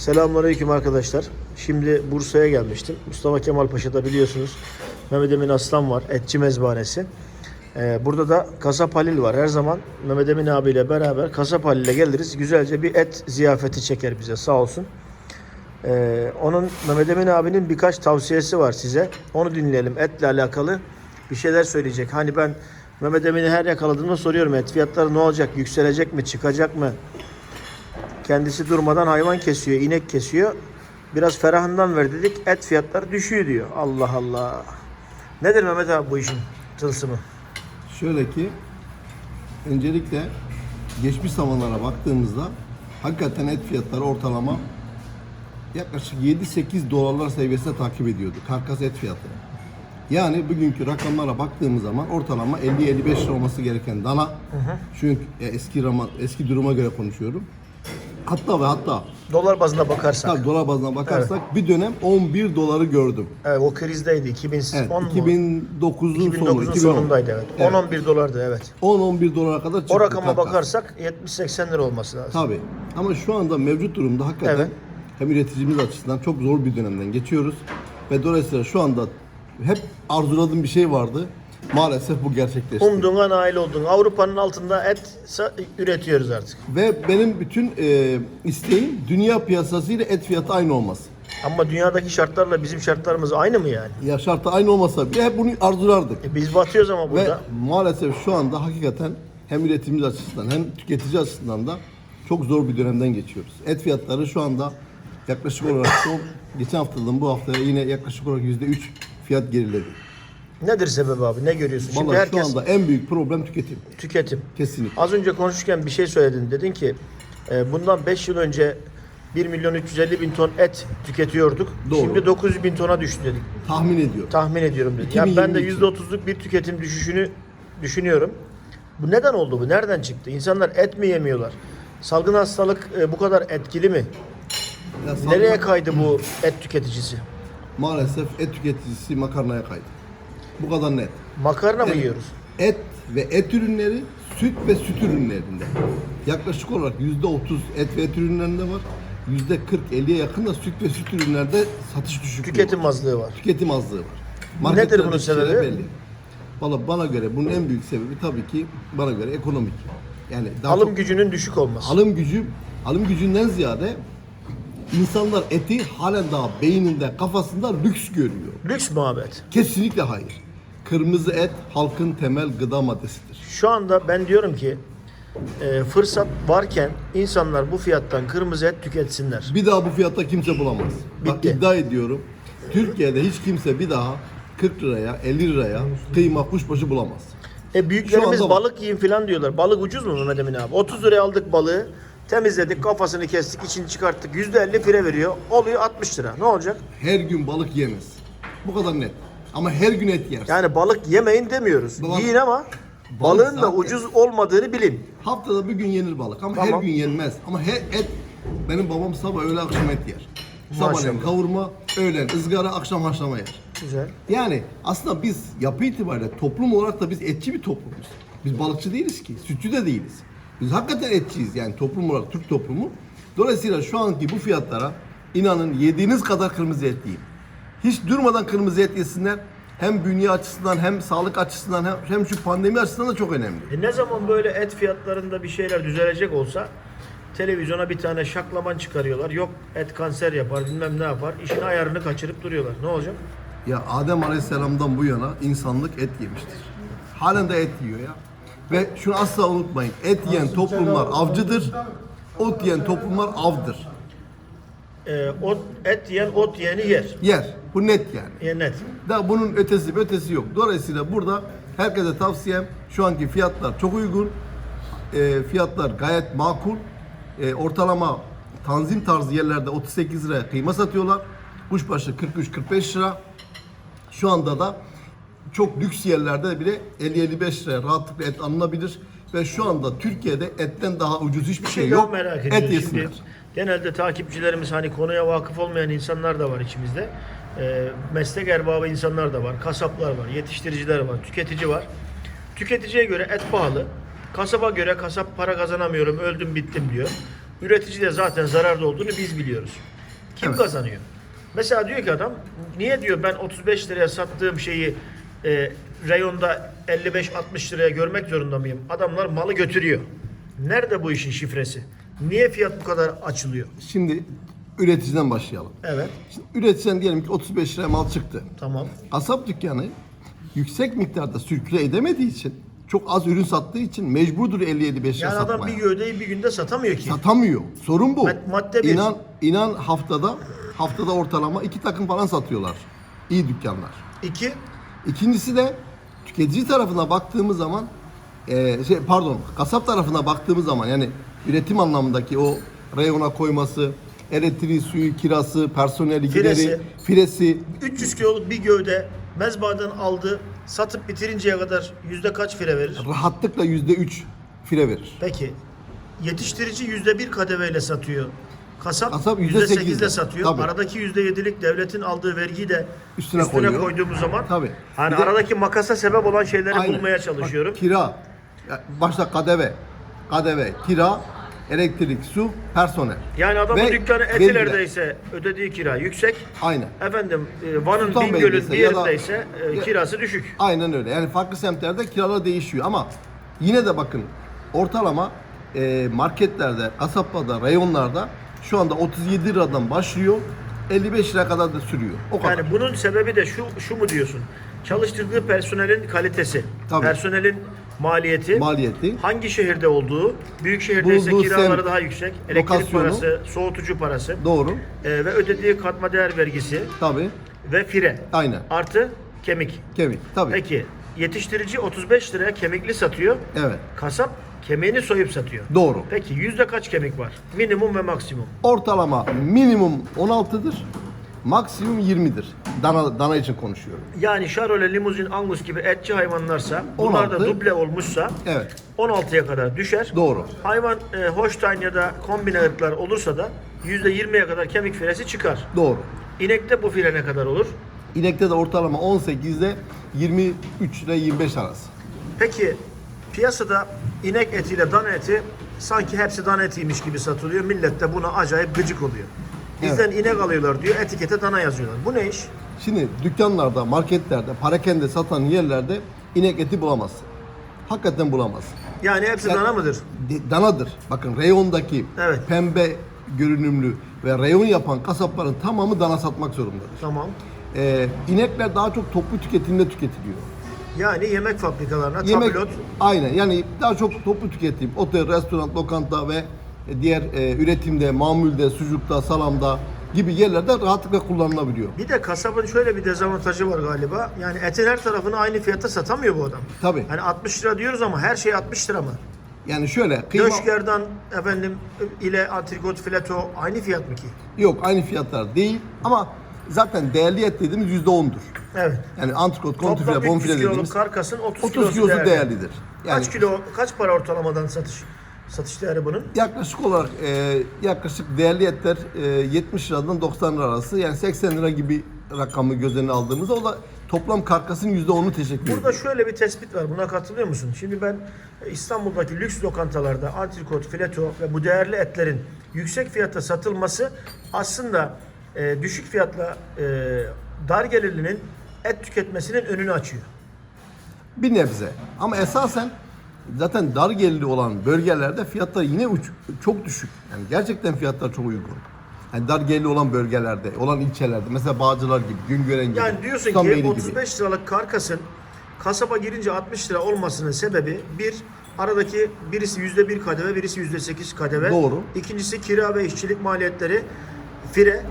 Selamünaleyküm arkadaşlar. Şimdi Bursa'ya gelmiştim. Mustafa Kemal Paşa'da biliyorsunuz Mehmet Emin Aslan var. Etçi mezbanesi. Ee, burada da Kasap Halil var. Her zaman Mehmet Emin abiyle beraber Kasap Halil'e geliriz. Güzelce bir et ziyafeti çeker bize sağ olsun. Ee, onun Mehmet Emin abinin birkaç tavsiyesi var size. Onu dinleyelim. Etle alakalı bir şeyler söyleyecek. Hani ben Mehmet Emin'i her yakaladığımda soruyorum et fiyatları ne olacak? Yükselecek mi? Çıkacak mı? Kendisi durmadan hayvan kesiyor, inek kesiyor. Biraz ferahından ver dedik. Et fiyatları düşüyor diyor. Allah Allah. Nedir Mehmet abi bu işin tılsımı? Şöyle ki öncelikle geçmiş zamanlara baktığımızda hakikaten et fiyatları ortalama yaklaşık 7-8 dolarlar seviyesinde takip ediyordu karkas et fiyatı. Yani bugünkü rakamlara baktığımız zaman ortalama 50-55 lira olması gereken dana. Çünkü e, eski rama, eski duruma göre konuşuyorum. Hatta ve hatta Dolar bazında bakarsak. tabii dolar bazına bakarsak bir dönem 11 doları gördüm. Evet o krizdeydi. 2010 Evet, mu? 2009'un sonu. 2009'un 2010. sonundaydı evet. Evet. 10-11 dolardı evet. 10-11 dolara kadar çıktı. O rakama karkas. bakarsak 70-80 lira olması lazım. Tabii. Ama şu anda mevcut durumda hakikaten Evet. hem üreticimiz açısından çok zor bir dönemden geçiyoruz. Ve dolayısıyla şu anda hep arzuladığım bir şey vardı. Maalesef bu gerçekleşti. Umduğuna nail oldun. Avrupa'nın altında et üretiyoruz artık. Ve benim bütün e, isteğim dünya piyasası ile et fiyatı aynı olması. Ama dünyadaki şartlarla bizim şartlarımız aynı mı yani? Ya şartı aynı olmasa bile hep bunu arzulardık. E biz batıyoruz ama Ve burada. maalesef şu anda hakikaten hem üretimimiz açısından hem tüketici açısından da çok zor bir dönemden geçiyoruz. Et fiyatları şu anda yaklaşık olarak son geçen haftadan bu haftaya yine yaklaşık olarak yüzde üç fiyat geriledi. Nedir sebep abi? Ne görüyorsun? Şimdi Vallahi herkes şu anda en büyük problem tüketim. tüketim. Kesinlikle. Az önce konuşurken bir şey söyledin. Dedin ki e, bundan 5 yıl önce 1 milyon 350 bin ton et tüketiyorduk. Doğru. Şimdi 900 bin tona düştü dedik. Tahmin ediyorum. Tahmin ediyorum dedik. Yani ben de 2022. %30'luk bir tüketim düşüşünü düşünüyorum. Bu neden oldu bu? Nereden çıktı? İnsanlar et mi yemiyorlar? Salgın hastalık e, bu kadar etkili mi? Ya salgın- Nereye kaydı bu et tüketicisi? Maalesef et tüketicisi makarnaya kaydı. Bu kadar net. Makarna mı yiyoruz? Et ve et ürünleri, süt ve süt ürünlerinde. Yaklaşık olarak yüzde otuz et ve et ürünlerinde var. Yüzde 40-50'ye yakın da süt ve süt ürünlerde satış düşüklüğü Tüketim var. azlığı var. Tüketim azlığı var. Nedir bunun şeyler sebebi? Belli. Valla bana göre bunun en büyük sebebi tabii ki bana göre ekonomik. Yani daha Alım çok- gücünün düşük olması. alım gücü alım gücünden ziyade insanlar eti halen daha beyninde, kafasında lüks görüyor. Lüks muhabbet. Kesinlikle hayır. Kırmızı et halkın temel gıda maddesidir. Şu anda ben diyorum ki e, fırsat varken insanlar bu fiyattan kırmızı et tüketsinler. Bir daha bu fiyatta kimse bulamaz. Bak Bitti. iddia ediyorum. Türkiye'de hiç kimse bir daha 40 liraya, 50 liraya kıyma kuşbaşı bulamaz. E büyüklerimiz Şu anda bak. balık yiyin falan diyorlar. Balık ucuz mu Mehmet Emin abi? 30 liraya aldık balığı. Temizledik, kafasını kestik, içini çıkarttık. %50 fire veriyor. Oluyor 60 lira. Ne olacak? Her gün balık yemez. Bu kadar net. Ama her gün et yersin. Yani balık yemeyin demiyoruz. Balık- Yiyin ama balığın da zaten- ucuz olmadığını bilin. Haftada bir gün yenir balık ama Tamam. her gün yenmez. Ama her et benim babam sabah öğle akşam et yer. Sabahleyin Maşallah. kavurma, öğlen ızgara, akşam haşlama yer. Güzel. Yani aslında biz yapı itibariyle toplum olarak da biz etçi bir toplumuz. Biz balıkçı değiliz ki, sütçü de değiliz. Biz hakikaten etçiyiz yani toplum olarak Türk toplumu. Dolayısıyla şu anki bu fiyatlara inanın yediğiniz kadar kırmızı et yiyin. Hiç durmadan kırmızı et yesinler. Hem bünye açısından hem sağlık açısından hem, hem şu pandemi açısından da çok önemli. E ne zaman böyle et fiyatlarında bir şeyler düzelecek olsa televizyona bir tane şaklaman çıkarıyorlar. Yok et kanser yapar bilmem ne yapar. İşin ayarını kaçırıp duruyorlar. Ne olacak? Ya Adem Aleyhisselam'dan bu yana insanlık et yemiştir. Halen de et yiyor ya. Ve şunu asla unutmayın. Et yiyen toplumlar avcıdır. Ot yiyen toplumlar avdır. E, ot, et yiyen ot yiyeni yer. Yer. Bu net yani. E, net. Da bunun ötesi ötesi yok. Dolayısıyla burada herkese tavsiyem şu anki fiyatlar çok uygun. E, fiyatlar gayet makul. E, ortalama tanzim tarzı yerlerde 38 liraya kıyma satıyorlar. Kuşbaşı 43-45 lira. Şu anda da çok lüks yerlerde bile 50-55 liraya rahatlıkla et alınabilir. Ve şu anda Türkiye'de etten daha ucuz hiçbir Bir şey şey daha yok. merak. Et yesinler. Genelde takipçilerimiz hani konuya vakıf olmayan insanlar da var içimizde. E, meslek erbabı insanlar da var. Kasaplar var, yetiştiriciler var, tüketici var. Tüketiciye göre et pahalı. Kasaba göre kasap para kazanamıyorum, öldüm bittim diyor. Üretici de zaten zararda olduğunu biz biliyoruz. Kim Evet. kazanıyor? Mesela diyor ki adam niye diyor ben 35 liraya sattığım şeyi e, reyonda 55-60 liraya görmek zorunda mıyım? Adamlar malı götürüyor. Nerede bu işin şifresi? Niye fiyat bu kadar açılıyor? Şimdi üreticiden başlayalım. Evet. Şimdi üreticiden diyelim ki 35 liraya mal çıktı. Tamam. Kasap dükkanı yüksek miktarda sirküle edemediği için çok az ürün sattığı için mecburdur 50-55 liraya Yani adam satmaya. bir gövdeyi bir günde satamıyor ki. Satamıyor. Sorun bu. Mad- madde bir. İnan, inan haftada haftada ortalama iki takım falan satıyorlar. İyi dükkanlar. İki, İkincisi de tüketici tarafına baktığımız zaman e, şey pardon kasap tarafına baktığımız zaman yani üretim anlamındaki o reyona koyması, elektriği, suyu, kirası, personeli, gideri, Firesi. firesi 300 kiloluk bir gövde mezbahadan aldı, satıp bitirinceye kadar yüzde kaç fire verir? rahatlıkla yüzde üç fire verir. Peki yetiştirici yüzde bir kademeyle satıyor. Kasap, Kasap yüzde sekizle sekizle. satıyor. Tabii. Aradaki yüzde yedilik devletin aldığı vergiyi de Üstüne üstüne, koyuyor. koyduğumuz zaman Tabii. hani Bir de- aradaki makasa sebep olan şeyleri Aynen. bulmaya çalışıyorum. Bak, kira, ya başta kadeve, kadeve, kira, elektrik, su, personel. Yani adamın Ve dükkanı vergiler. Etilerdeyse ödediği kira yüksek. Aynen. Efendim e, Van'ın Sultanbeyli'deyse Bingöl'ün bir ya da- yerindeyse e, Ya- kirası düşük. Aynen öyle. Yani farklı semtlerde kiralar değişiyor ama yine de bakın ortalama e, marketlerde, kasaplarda, reyonlarda şu anda 37 liradan başlıyor. 55 lira kadar da sürüyor. O kadar. Yani bunun sebebi de şu şu mu diyorsun? Çalıştırdığı personelin kalitesi, Tabii. personelin maliyeti, Maliyeti. hangi şehirde olduğu, büyük şehirde ise kiraları daha yüksek, elektrik parası, soğutucu parası Doğru. e, ve ödediği katma değer vergisi Tabii. ve fire. Aynen. Artı kemik. Kemik. Tabii. Peki yetiştirici 35 liraya kemikli satıyor. Evet. Kasap kemiğini soyup satıyor. Doğru. Peki yüzde kaç kemik var? Minimum ve maksimum. Ortalama minimum 16'dır. Maksimum 20'dir. Dana, dana için konuşuyorum. Yani şarole, limuzin, angus gibi etçi hayvanlarsa bunlar da 16. duble olmuşsa Evet. 16'ya kadar düşer. Doğru. Hayvan e, Holstein ya da kombine ırklar olursa da %20'ye kadar kemik firesi çıkar. Doğru. İnekte bu fire ne kadar olur? İnekte de ortalama 18 ile 23 ile 25 arası. Peki piyasada inek etiyle dana eti sanki hepsi dana etiymiş gibi satılıyor. Millet de buna acayip gıcık oluyor. Bizden inek alıyorlar diyor, etikete dana yazıyorlar. Bu ne iş? Şimdi dükkanlarda, marketlerde, parakende satan yerlerde inek eti bulamazsın. Hakikaten bulamazsın. Yani hepsi Yani- dana mıdır? De- Danadır. Bakın reyondaki Evet. pembe görünümlü ve reyon yapan kasapların tamamı dana satmak zorundadır. Tamam. Ee, inekler daha çok toplu tüketimde tüketiliyor. Yani yemek fabrikalarına, tabelot, aynen yani daha çok toplu tüketim, otel, restoran, lokanta ve diğer e, üretimde, mamulde, sucukta, salamda gibi yerlerde rahatlıkla kullanılabiliyor. Bir de kasabın şöyle bir dezavantajı var galiba. Yani etin her tarafını aynı fiyata satamıyor bu adam. Tabii. Hani 60 lira diyoruz ama her şey 60 lira mı? Yani şöyle kıyma Döşgerdan efendim ile antrikot fileto aynı fiyat mı ki? yok aynı fiyatlar değil ama zaten değerli et dediğimiz yüzde ondur. Evet. Yani antrikot, Toplam kontrfile, 300 bonfile kiloluk dediğimiz karkasın 30, 30 kilosu, kilosu değerli. değerlidir. Yani Kaç kilo, kaç para ortalamadan satış satış değeri bunun? yaklaşık olarak e, yaklaşık değerli etler e, 70 liradan 90 lira arası yani 80 lira gibi rakamı göz önüne aldığımızda o da toplam karkasın yüzde onu teşekkür ediyor. Burada şöyle bir tespit var. Buna katılıyor musun? Şimdi ben İstanbul'daki lüks lokantalarda antrikot, fileto ve bu değerli etlerin yüksek fiyata satılması aslında e, düşük fiyatla e, dar gelirlinin et tüketmesinin önünü açıyor. Bir nebze. Ama esasen zaten dar gelirli olan bölgelerde fiyatlar yine uç, çok düşük. Yani gerçekten fiyatlar çok uygun. Yani dar gelirli olan bölgelerde, olan ilçelerde mesela Bağcılar gibi, Güngören gibi, Yani diyorsun ki Sultanbeyli gibi. 35 liralık karkasın kasaba girince 60 lira olmasının sebebi bir aradaki birisi yüzde bir kadeve, birisi yüzde sekiz kadeve. Doğru. İkincisi kira ve işçilik maliyetleri, fire,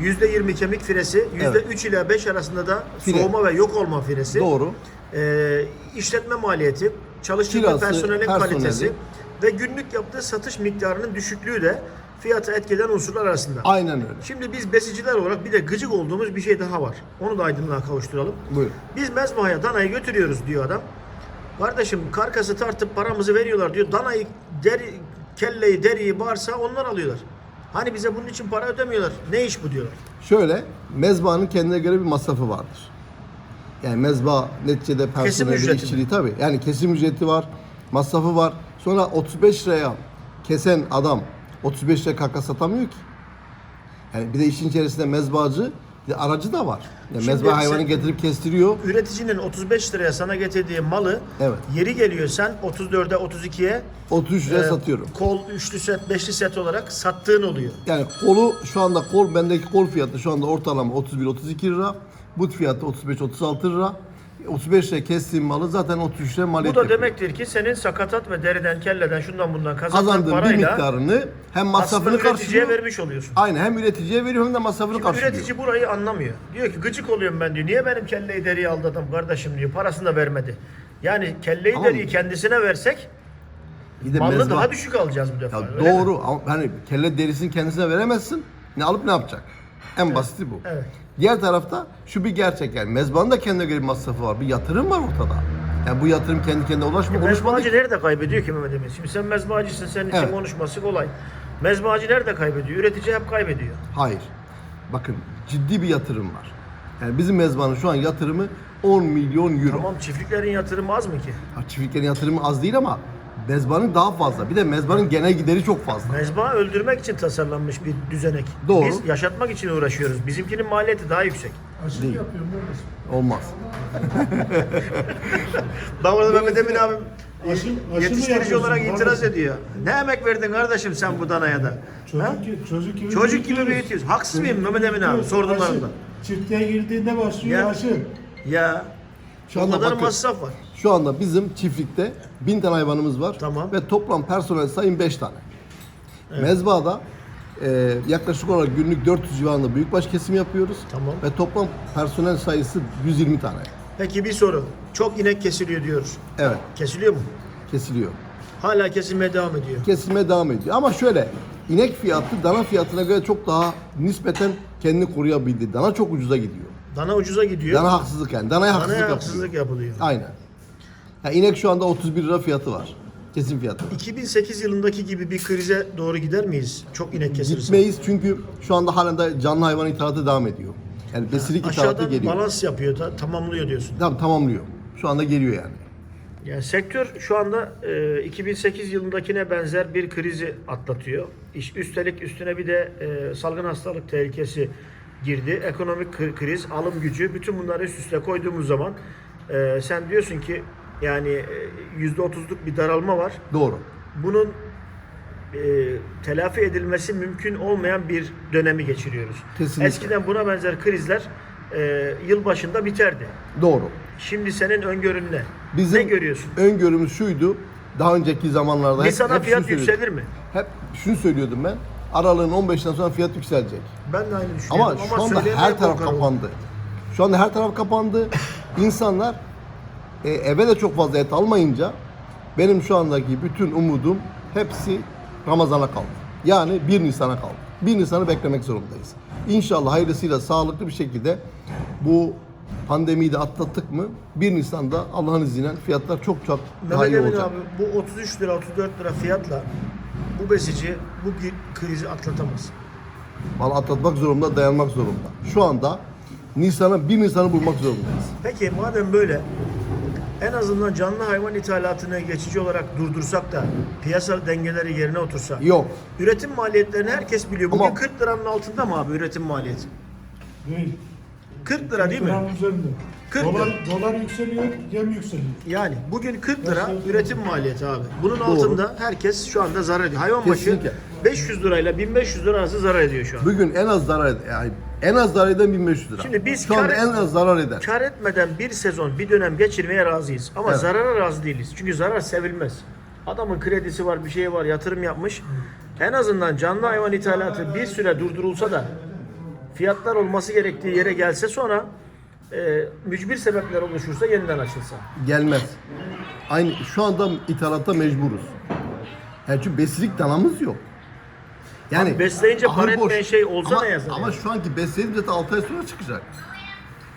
yüzde yirmi kemik firesi, yüzde üç ile 5 arasında da Fire. soğuma ve yok olma firesi. Doğru. Ee, işletme maliyeti, çalıştırdığı Kirası, personelin personeli. kalitesi ve günlük yaptığı satış miktarının düşüklüğü de fiyata etkileyen unsurlar arasında. Aynen öyle. Şimdi biz besiciler olarak bir de gıcık olduğumuz bir şey daha var. Onu da aydınlığa kavuşturalım. Buyur. Biz mezbahaya danayı götürüyoruz diyor adam. Kardeşim karkası tartıp paramızı veriyorlar diyor. Danayı, deri, kelleyi, deriyi, bağırsa onlar alıyorlar. Hani bize bunun için para ödemiyorlar. Ne iş bu diyorlar. Şöyle, mezbahanın kendine göre bir masrafı vardır. Yani mezba neticede personeli, ücreti işçiliği tabii. Yani kesim ücreti var, masrafı var. Sonra 35 liraya kesen adam 35 liraya kaka satamıyor ki. Yani bir de işin içerisinde mezbacı, bir aracı da var. Yani Şimdi mezba hayvanı sen- getirip kestiriyor. Üreticinin 35 liraya sana getirdiği malı Evet. yeri geliyor sen 34'e 32'ye 33 liraya e, satıyorum. kol üçlü set, beşli set olarak sattığın oluyor. Yani kolu şu anda kol bendeki kol fiyatı şu anda ortalama 31-32 lira. But fiyatı 35-36 lira. 35 liraya kestiğim malı zaten 33 liraya Bu maliyet da yapıyor. demektir ki senin sakatat ve deriden, kelleden, şundan bundan kazandığın Kazandığın bir parayla miktarını hem aslında masrafını üreticiye karşılıyor. vermiş oluyorsun. Aynen hem üreticiye veriyor hem de masrafını Şimdi karşılıyor. üretici burayı anlamıyor. Diyor ki gıcık oluyorum ben diyor. Niye benim kelleyi deriyi aldadım kardeşim diyor. Parasını da vermedi. Yani kelleyi Tamam. deriyi kendisine versek Bir de malını mezba- daha düşük alacağız bu defa. Ya öyle mi? doğru ama hani kelle derisini kendisine veremezsin. Ne alıp ne yapacak? En basiti bu. Evet. Diğer tarafta şu bir gerçek yani mezbanın da kendine göre bir masrafı var. Bir yatırım var ortada. Yani bu yatırım kendi kendine oluşmadı. Mezbacı nerede kaybediyor ki Mehmet Emin? Şimdi sen mezbacısın, senin için Evet. konuşması kolay. Mezbacı nerede kaybediyor? Üretici hep kaybediyor. Hayır. Bakın ciddi bir yatırım var. Yani bizim mezbanın şu an yatırımı 10 milyon euro. Tamam çiftliklerin yatırımı az mı ki? Ha, çiftliklerin yatırımı az değil ama mezbanın daha fazla. Bir de mezbanın genel gideri çok fazla. Mezba öldürmek için tasarlanmış bir düzenek. Doğru. Biz yaşatmak için uğraşıyoruz. Bizimkinin maliyeti daha yüksek. Aşırı Değil. yapıyorum kardeşim. Olmaz. Ben orada Mehmet Emin abim Aşı- yetiştirici olarak itiraz kardeşim? ediyor. Ne emek verdin kardeşim sen bu danaya da? Ha? Çocuk, gibi- çocuk gibi Çocuk gibi büyütüyoruz. Haksız mıyım Mehmet Emin abi? Aşı. Çiftliğe girdiğinde başlıyor Ya. aşı. Ya Şu o kadar bakın. masraf var. Şu anda bizim çiftlikte 1000 tane hayvanımız var. Tamam. Ve toplam personel sayım 5 tane. Mezbada e, yaklaşık olarak günlük 400 civarında büyükbaş kesim yapıyoruz. Tamam. Ve toplam personel sayısı 120 tane. Peki bir soru. Çok inek kesiliyor diyoruz. Evet, Kesiliyor mu? kesiliyor. Hala kesilmeye devam ediyor. Kesilmeye devam ediyor. Ama şöyle, inek fiyatı dana fiyatına göre çok daha nispeten kendini koruyabildi. Dana çok ucuza gidiyor. Dana ucuza gidiyor. Dana haksızlık yani. Danaya haksızlık Danaya yapılıyor. haksızlık yapılıyor. Aynen. Yani inek şu anda 31 lira fiyatı var. Kesim fiyatı. 2008 yılındaki gibi bir krize doğru gider miyiz? Çok inek kesilirse. Gitmeyiz çünkü şu anda halen de canlı hayvan ithalatı devam ediyor. Yani besilik ithalatı Aşağıdan geliyor. balans yapıyor, ta- tamamlıyor diyorsun. Tam tamamlıyor. Şu anda geliyor yani. Yani sektör şu anda e, 2008 yılındakine benzer bir krizi atlatıyor. İş, üstelik üstüne bir de e, salgın hastalık tehlikesi girdi. Ekonomik kri- kriz, alım gücü, bütün bunları üst üste koyduğumuz zaman e, sen diyorsun ki yani e, yüzde otuzluk bir daralma var. Doğru. Bunun e, telafi edilmesi mümkün olmayan bir dönemi geçiriyoruz. Kesinlikle. Eskiden buna benzer krizler e, yıl başında biterdi. Doğru. Şimdi senin öngörün ne? Bizim ne görüyorsun? öngörümüz şuydu. Daha önceki zamanlarda hep, Nisan'a hep fiyat söylüyordum. yükselir mi? Hep şunu söylüyordum ben. Aralığın 15'inden sonra fiyat yükselecek. Ben de aynı düşünüyorum. Ama, şu anda her taraf kapandı. Şu anda her taraf kapandı. İnsanlar e, eve de çok fazla et almayınca benim şu andaki bütün umudum hepsi Ramazan'a kaldı. Yani 1 Nisan'a kaldı. 1 Nisan'ı beklemek zorundayız. İnşallah hayırlısıyla sağlıklı bir şekilde bu pandemiyi de atlattık mı 1 Nisan'da Allah'ın izniyle fiyatlar çok çok daha Mehmet iyi Emin olacak. abi bu 33 lira 34 lira fiyatla bu besici bu gi- krizi atlatamaz. Vallahi atlatmak zorunda, dayanmak zorunda. Şu anda Nisan'a 1 Nisan'ı bulmak zorundayız. Peki madem böyle en azından canlı hayvan ithalatını geçici olarak durdursak da piyasa dengeleri yerine otursa. Yok. Üretim maliyetlerini herkes biliyor. Bugün Ama- 40 liranın altında mı abi üretim maliyeti? Değil. 40 lira değil mi? Liranın üzerinde. 40 dolar, dolar yükseliyor, yem yükseliyor. Yani bugün 40 lira üretim maliyeti abi. Bunun altında herkes şu anda zarar ediyor. Hayvan başı Kesinlikle. 500 lirayla 1500 lira arası zarar ediyor şu an. Bugün en az zarar eden, yani en az zarar eden 1500 lira. Şimdi biz şu anda kar- en az zarar eden. Kar etmeden bir sezon, bir dönem geçirmeye razıyız. Ama Evet. zarara razı değiliz. Çünkü zarar sevilmez. Adamın kredisi var, bir şeyi var, yatırım yapmış. En azından canlı hayvan ithalatı bir süre durdurulsa da fiyatlar olması gerektiği yere gelse sonra e, mücbir sebepler oluşursa yeniden açılsa. Gelmez. Aynı şu anda ithalatta mecburuz. Yani çünkü besilik danamız yok. Yani Abi besleyince ahır para etmeyen şey olsa ama, ne yazar Ama yani? şu anki beslediğim zaten 6 ay sonra çıkacak.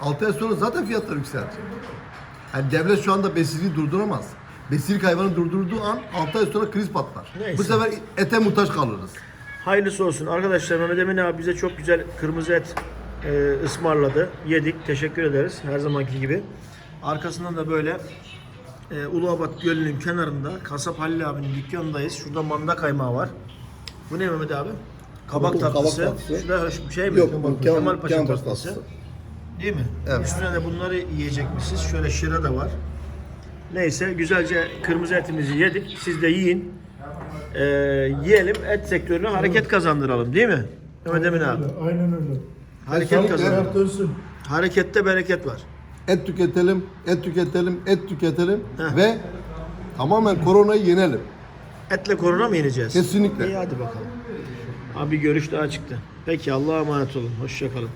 6 ay sonra zaten fiyatlar yükselecek. Yani devlet şu anda besiliği durduramaz. Besilik hayvanı durdurduğu an 6 ay sonra kriz patlar. Neyse. Bu sefer ete muhtaç kalırız. Hayırlısı olsun. Arkadaşlar Mehmet Emin abi bize çok güzel kırmızı et e, ısmarladı. Yedik. Teşekkür ederiz. Her zamanki gibi. Arkasından da böyle e, Uluabat Gölü'nün kenarında Kasap Halil abinin dükkanındayız. Şurada manda kaymağı var. Bu ne Mehmet abi? Kabak Bu kabak tatlısı. tatlısı. Şu da şey mi? Yok, Kemal, bu Kemal- Kemal Paşa Kemal tatlısı. tatlısı. Değil mi? Evet. Üstüne de bunları yiyecekmişiz. Şöyle şıra da var. Neyse güzelce kırmızı etimizi yedik. Siz de yiyin. Ee, yiyelim et sektörüne hareket kazandıralım değil mi? Mehmet Emin abi. Aynen öyle. Hareket dönsün. Harekette bereket var. Et tüketelim, et tüketelim, et tüketelim Heh. ve tamamen koronayı yenelim. Etle korona mı yeneceğiz? Kesinlikle. İyi hadi bakalım. Abi görüş daha çıktı. Peki Allah'a emanet olun. Hoşçakalın.